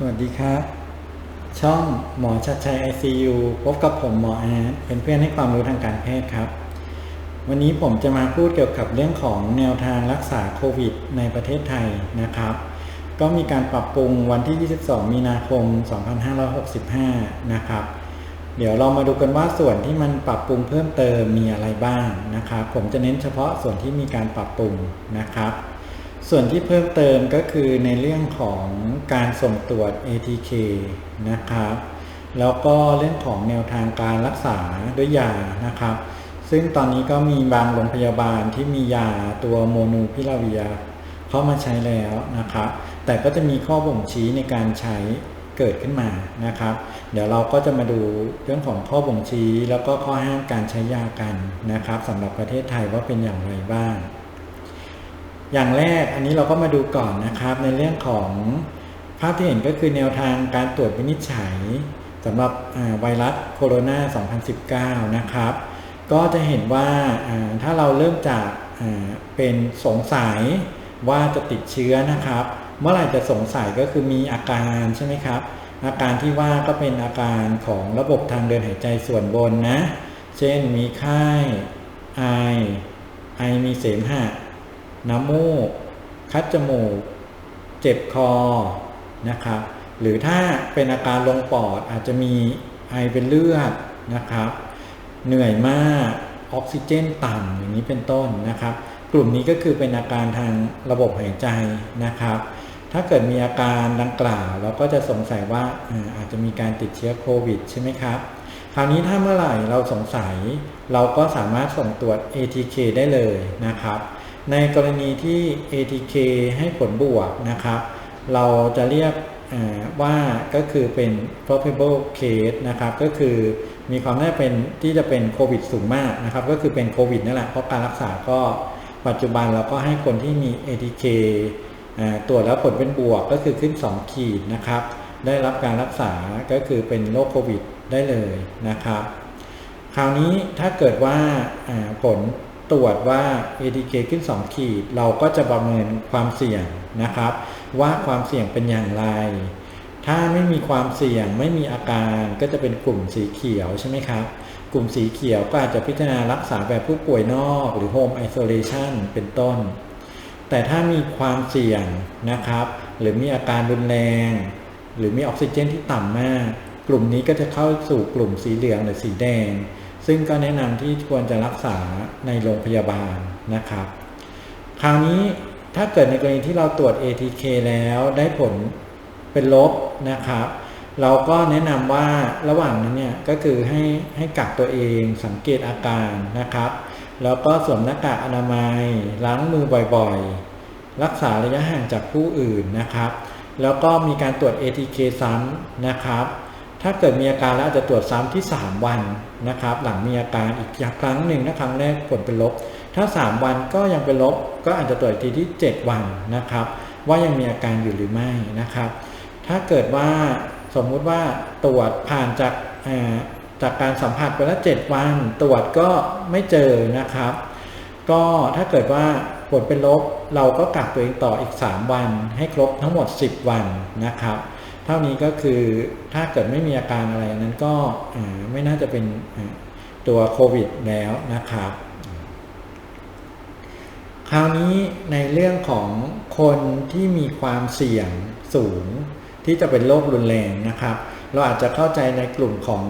สวัสดีครับ ช่องหมอชัดชัย ICU พบกับผมหมออาร์ตเป็นเพื่อนให้ความรู้ทางการแพทย์ครับ วันนี้ผมจะมาพูดเกี่ยวกับเรื่องของแนวทางรักษาโควิด ในประเทศไทยนะครับ ก็มีการปรับปรุงวันที่ 22 มีนาคม 2565 นะครับ เดี๋ยวเรามาดูกันว่าส่วนที่มันปรับปรุงเพิ่มเติมมีอะไรบ้างนะครับ ผมจะเน้นเฉพาะส่วนที่มีการปรับปรุงนะครับ ส่วนที่เพิ่มเติมก็คือในเรื่องของการส่งตรวจ ATK นะครับ แล้วก็เรื่องของแนวทางการรักษาด้วยยานะครับ ซึ่งตอนนี้ก็มีบางโรงพยาบาลที่มียาตัวโมนูพิลาเวียเข้ามาใช้แล้วนะครับ แต่ก็จะมีข้อบ่งชี้ในการใช้เกิดขึ้นมานะครับ เดี๋ยวเราก็จะมาดูเรื่องของข้อบ่งชี้ แล้วก็ข้อห้ามการใช้ยากันนะครับสำหรับประเทศไทยว่าเป็นอย่างไรบ้าง อย่างแรกอันนี้เราก็มาดูก่อนนะครับในเรื่องของภาพที่เห็นก็คือแนวทางการตรวจวินิจฉัยสำหรับไวรัสโคโรนา 2019 นะครับ ก็จะเห็นว่าถ้าเราเริ่มจากเป็นสงสัยว่าจะติดเชื้อนะครับ เมื่อไหร่จะสงสัยก็คือมีอาการใช่ไหมครับ อาการที่ว่าก็เป็นอาการของระบบทางเดินหายใจส่วนบนนะ เช่นมีไข้ไอไอมีเสมหะ น้ำมูก คัดจมูก เจ็บคอนะครับหรือถ้าเป็นอาการลงปอดอาจจะมีไอเป็นเลือดนะครับ เหนื่อยมากออกซิเจนต่ำอย่างนี้เป็นต้นนะครับ กลุ่มนี้ก็คือเป็นอาการทางระบบหายใจนะครับ ถ้าเกิดมีอาการดังกล่าว เราก็จะสงสัยว่าอาจจะมีการติดเชื้อโควิดใช่ไหมครับ คราวนี้ถ้าเมื่อไหร่เราสงสัย เราก็สามารถส่งตรวจ ATK ได้เลยนะครับ ในกรณีที่ ATK ให้ผลบวกนะครับ เราจะเรียกว่าก็คือเป็น probable case นะครับ ก็คือมีความน่าเป็นที่จะเป็นโควิดสูงมากนะครับ ก็คือเป็นโควิดนั่นแหละเพราะการรักษาก็ปัจจุบันเราก็ให้คนที่มี ATK ตรวจแล้วผลเป็นบวกก็คือขึ้น 2 ขีดนะครับ ได้รับการรักษาก็คือเป็นโรคโควิดได้เลยนะครับ คราวนี้ถ้าเกิดว่าผล ตรวจว่า ATK ขึ้น 2 ขีด เราก็จะประเมินความเสี่ยงนะครับ ว่าความเสี่ยงเป็นอย่างไร ถ้าไม่มีความเสี่ยงไม่มีอาการก็จะเป็นกลุ่มสีเขียวใช่ไหมครับ กลุ่มสีเขียวก็อาจจะพิจารณารักษาแบบผู้ป่วยนอกหรือ Home Isolation เป็นต้น แต่ถ้ามีความเสี่ยงนะครับ หรือมีอาการรุนแรง หรือมีออกซิเจนที่ต่ำมาก กลุ่มนี้ก็จะเข้าสู่กลุ่มสีเหลืองหรือสีแดง ซึ่งก็แนะนำที่ควรจะรักษาในโรงพยาบาลนะครับ คราวนี้ถ้าเกิดในกรณีที่เราตรวจ ATK แล้วได้ผลเป็นลบนะครับ เราก็แนะนำว่าระหว่างนั้นเนี่ยก็คือให้ให้กักตัวเองสังเกตอาการนะครับ แล้วก็สวมหน้ากากอนามัย ล้างมือบ่อยๆ รักษาระยะห่างจากผู้อื่นนะครับ แล้วก็มีการตรวจ ATK ซ้ำนะครับ ถ้าเกิดมีอาการแล้วอาจจะตรวจซ้ำที่ 3 วันนะครับ หลังมีอาการอีกครั้งหนึ่งถ้าครั้งแรกผลเป็นลบ ถ้า 3 วันก็ยังเป็นลบ ก็อาจจะตรวจทีที่ 7 วันนะครับ ว่ายังมีอาการอยู่หรือไม่นะครับ ถ้าเกิดว่าสมมุติว่าตรวจผ่านจากจากการสัมผัสไปแล้ว7วัน ตรวจก็ไม่เจอนะครับ ก็ถ้าเกิดว่าผลเป็นลบ เราก็กักตัวเองต่ออีก 3 วัน ให้ครบทั้งหมด 10 วันนะครับ เท่านี้ก็คือถ้าเกิดไม่มีอาการอะไรนั้นก็ไม่น่าจะเป็นตัวโควิดแล้วนะครับคราวนี้ในเรื่องของคนที่มีความเสี่ยงสูงที่จะเป็นโรครุนแรงนะครับ เราอาจจะเข้าใจในกลุ่มของ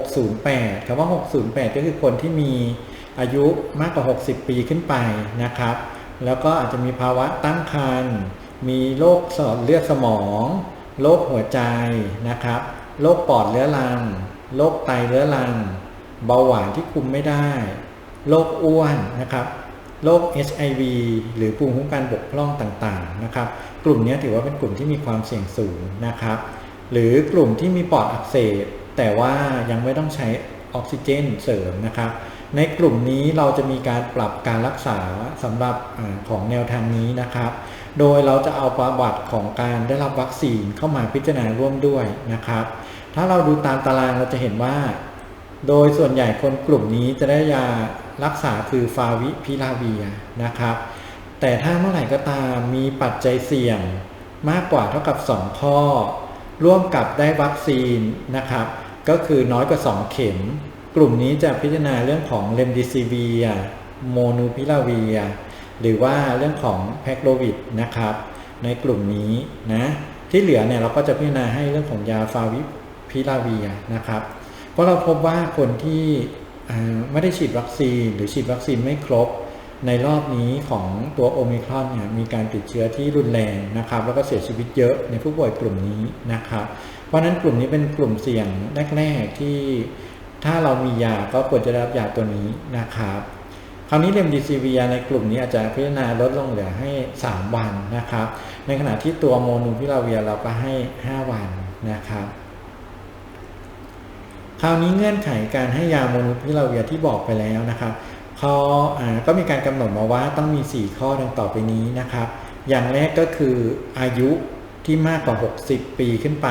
608คำว่า 608 ก็คือคนที่มีอายุมากกว่า 60 ปีขึ้นไปนะครับ แล้วก็อาจจะมีภาวะตั้งครรภ์มีโรคสอดเลือดสมอง โรคหัวใจนะครับโรคปอดเรื้อรังโรคไตเรื้อรัง เบาหวานที่คุมไม่ได้โรคอ้วนนะครับโรค HIV หรือภูมิคุ้มกันบกพร่องต่างๆนะครับ กลุ่มนี้ถือว่าเป็นกลุ่มที่มีความเสี่ยงสูงนะครับ หรือกลุ่มที่มีปอดอักเสบแต่ว่ายังไม่ต้องใช้ออกซิเจนเสริมนะครับ ในกลุ่มนี้เราจะมีการปรับการรักษาสำหรับอของแนวทางนี้นะครับ โดยเราจะเอาประวัติของการได้รับวัคซีนเข้ามาพิจารณาร่วมด้วยนะครับ ถ้าเราดูตามตารางเราจะเห็นว่า โดยส่วนใหญ่คนกลุ่มนี้จะได้ยารักษาคือฟาวิพิลาเวียนะครับ แต่ถ้าเมื่อไหร่ก็ตามมีปัจจัยเสี่ยงมากกว่าเท่ากับ 2 ข้อ ร่วมกับได้วัคซีนนะครับ ก็คือน้อยกว่า 2 เข็ม กลุ่มนี้จะพิจารณาเรื่องของเลมดิซิเวียโมนูพิลาเวีย หรือว่าเรื่องของแพคโลวิดนะครับ ในกลุ่มนี้นะที่เหลือเนี่ยเราก็จะพิจารณาให้เรื่องของยาฟาวิพิลาเวียนะครับ เพราะเราพบว่าคนที่ไม่ได้ฉีดวัคซีน หรือฉีดวัคซีนไม่ครบ ในรอบนี้ของตัวโอมิครอนเนี่ยมีการติดเชื้อที่รุนแรงนะครับ แล้วก็เสียชีวิตเยอะในผู้ป่วยกลุ่มนี้นะครับ เพราะนั้นกลุ่มนี้เป็นกลุ่มเสี่ยงแรก ๆที่ถ้าเรามียาก็ควรจะรับยาตัวนี้นะครับ คราวนี้เรมดีซีเวียในกลุ่มนี้อาจจะพิจารณาลดลงเหลือให้ 3 วันนะครับ ในขณะที่ตัวโมนูพิลาเวียเราก็ให้ 5 วันนะครับ คราวนี้เงื่อนไขการให้ยาโมนูพิลาเวียที่บอกไปแล้วนะครับเขาก็มีการกำหนดมาว่าต้องมี 4 ข้อดังต่อไปนี้นะครับ อย่างแรกก็คืออายุที่มากกว่า 60 ปีขึ้นไป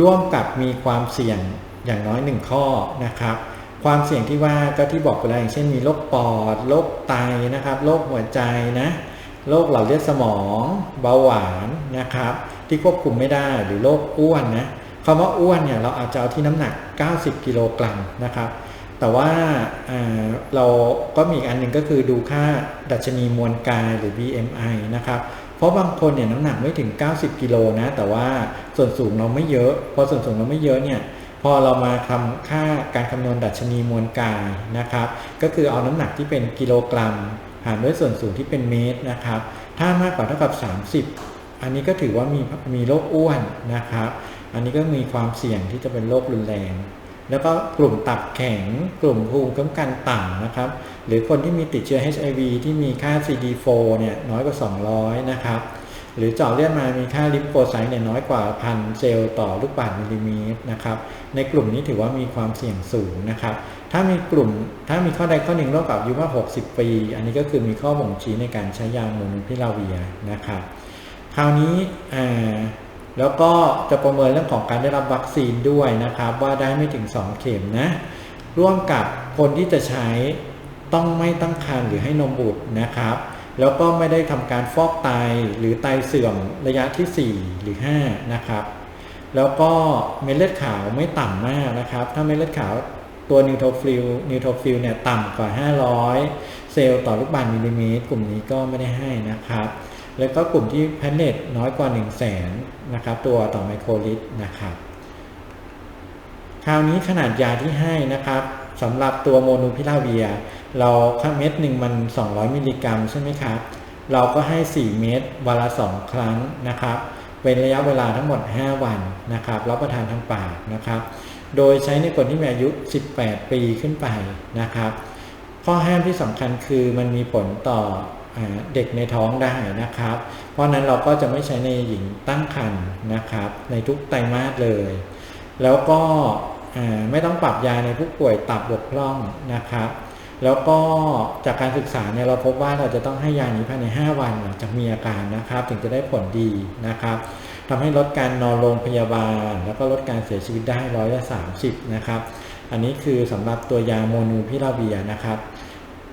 ร่วมกับมีความเสี่ยงอย่างน้อย 1 ข้อนะครับ ความเสี่ยงที่ว่าก็ที่บอกไปแล้วอย่างเช่นมีโรคปอดโรคไตนะครับโรคหัวใจนะโรคเหลอดเลือดสมองเบาหวานนะครับ ที่ควบคุมไม่ได้หรือโรคอ้วนนะคำว่าอ้วนเนี่ยเราอาจจะเอาที่น้ำหนัก 90 กิโลกรัมนะครับ แต่ว่าเราก็มีอีกอันหนึ่งก็คือดูค่าดัชนีมวลกายหรือ BMI นะครับเพราะบางคนเนี่ยน้ำหนักไม่ถึง 90 กิโลนะแต่ว่าส่วนสูงเราไม่เยอะ พอส่วนสูงเราไม่เยอะเนี่ย พอเรามาทำค่าการคำนวณดัชนีมวลกายนะครับ ก็คือเอาน้ำหนักที่เป็นกิโลกรัม หารด้วยส่วนสูงที่เป็นเมตรนะครับ ถ้ามากกว่าเท่ากับ 30 อันนี้ก็ถือว่ามีมีโรคอ้วนนะครับ อันนี้ก็มีความเสี่ยงที่จะเป็นโรครุนแรงแล้วก็กลุ่มตับแข็ง กลุ่มภูมิคุ้มกันต่ำนะครับ หรือคนที่มีติดเชื้อ HIV ที่มีค่า CD4 เนี่ยน้อยกว่า 200 นะครับ หรือเจาะเลือดมามีค่าลิมโฟไซต์เนี่ยน้อยกว่าพันเซลล์ต่อลูกบาศก์มิลลิเมตรนะครับ ในกลุ่มนี้ถือว่ามีความเสี่ยงสูงนะครับ ถ้ามีกลุ่มถ้ามีข้อใดข้อหนึ่งร่วมกับอายุมาก 60 ปี อันนี้ก็คือมีข้อบ่งชี้ในการใช้ยาโมนูพิลาเวียนะครับ คราวนี้แล้วก็จะประเมินเรื่องของการได้รับวัคซีนด้วยนะครับ ว่าได้ไม่ถึง 2 เข็มนะ ร่วมกับคนที่จะใช้ต้องไม่ตั้งครรภ์หรือให้นมบุตรนะครับ แล้วก็ไม่ได้ทำการฟอกไตหรือไตเสื่อมระยะที่ 4 หรือ 5 นะครับ แล้วก็เม็ดเลือดขาวไม่ต่ำมากนะครับ ถ้าเม็ดเลือดขาวตัวนิวโทฟิลนิวโทฟิลเนี่ยต่ำกว่า 500 เซลล์ต่อลูกบาศก์มิลลิเมตร กลุ่มนี้ก็ไม่ได้ให้นะครับ แล้วก็กลุ่มที่แพนเน็ตน้อยกว่า 1 0 0 0 0แสนนะครับตัวต่อไมโครลิตรนะครับ คราวนี้ขนาดยาที่ให้นะครับสำหรับตัวโมนูพิลาเวีย เราค่าเม็ดหนึ่งมัน 200 มิลลิกรัมใช่ไหมครับ เราก็ให้ 4 เม็ดวันละ 2 ครั้งนะครับ เป็นระยะเวลาทั้งหมด 5 วันนะครับ รับประทานทางปากนะครับ โดยใช้ในคนที่มีอายุ 18 ปีขึ้นไปนะครับ ข้อห้ามที่สำคัญคือมันมีผลต่อเด็กในท้องได้นะครับ เพราะนั้นเราก็จะไม่ใช้ในหญิงตั้งครรภ์นะครับ ในทุกไตรมาสเลย แล้วก็ไม่ต้องปรับยาในผู้ป่วยตับบกพร่องนะครับ แล้วก็จากการศึกษาเนี่ยเราพบว่าเราจะต้องให้ยานี้ภายใน 5 วันหลังจากมีอาการนะครับ ถึงจะได้ผลดีนะครับทำให้ลดการนอนโรงพยาบาล แล้วก็ลดการเสียชีวิตได้ร้อยละสามสิบนะครับ อันนี้คือสำหรับตัวยาโมนูพิลาเวียนะครับ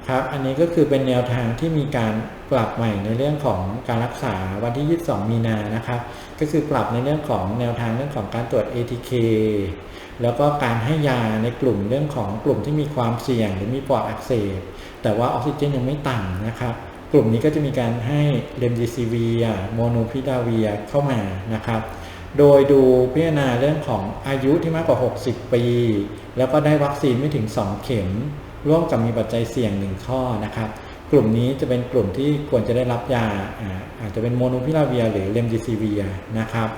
ครับอันนี้ก็คือเป็นแนวทางที่มีการปรับใหม่ในเรื่องของการรักษาวันที่ 22 มีนานะครับ ก็คือปรับในเรื่องของแนวทางเรื่องของการตรวจ ATK แล้วก็การให้ยาในกลุ่มเรื่องของกลุ่มที่มีความเสี่ยง หรือมีปอดอักเสบแต่ว่าออกซิเจนยังไม่ต่ำนะครับ กลุ่มนี้ก็จะมีการให้เรมดิซิเวียโมโนพิดาเวียเข้ามานะครับ โดยดูพิจารณาเรื่องของอายุที่มากกว่า 60 ปี แล้วก็ได้วัคซีนไม่ถึง 2 เข็ม ร่วมกับมีปัจจัยเสี่ยง 1 ข้อนะครับกลุ่มนี้จะเป็นกลุ่มที่ควรจะได้รับยาอาจจะเป็นโมโนพิลาเวียหรือเรมดิซิเวียนะครับ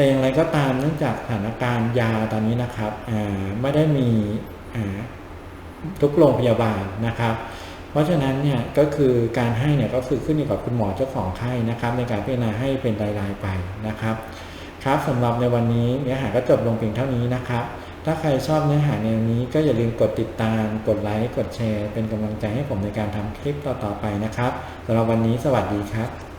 แต่อย่างไรก็ตามเนื่องจากสถานการณ์ยาตอนนี้นะครับไม่ได้มีทุกโรงพยาบาลนะครับ เพราะฉะนั้นเนี่ยก็คือการให้เนี่ยก็คือขึ้นอยู่กับคุณหมอเจ้าของไข้นะครับ ในการพิจารณาให้เป็นรายๆไปนะครับ ครับสำหรับในวันนี้เนื้อหาก็จบลงเพียงเท่านี้นะครับ ถ้าใครชอบเนื้อหาแนวนี้ก็อย่าลืมกดติดตาม กดไลค์กดแชร์ เป็นกำลังใจให้ผมในการทำคลิปต่อๆไปนะครับสำหรับวันนี้สวัสดีครับ